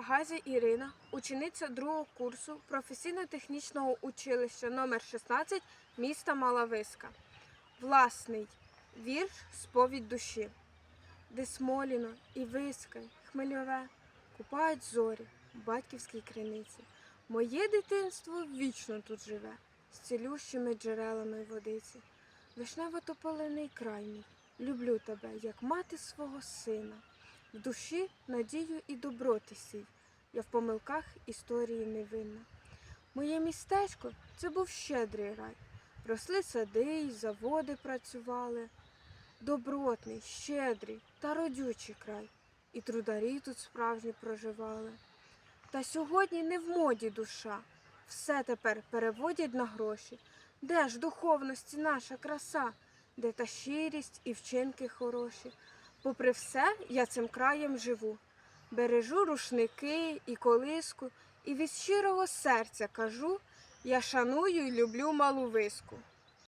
я Газя Ірина, учениця другого курсу професійно-технічного училища номер 16 міста Малависка. Власний вірш Сповідь душі, де Смоліно і Виска, Хмельове купають зорі в батьківській криниці. Моє дитинство вічно тут живе, з цілющими джерелами водиці. Вишнево-тополиний край мій, люблю тебе, як мати свого сина. В душі надію і добро ти сій, я в помилках історії не винна. Моє містечко це був щедрий рай. Росли сади й заводи працювали. Добротний, щедрий та родючий край, і трударі тут справжні проживали. Та сьогодні не в моді душа, все тепер переводять на гроші. Де ж духовності наша краса, де та щирість і вчинки хороші? Попри все, я цим краєм живу. Бережу рушники і колиску, і від щирого серця кажу, я шаную й люблю малу виску.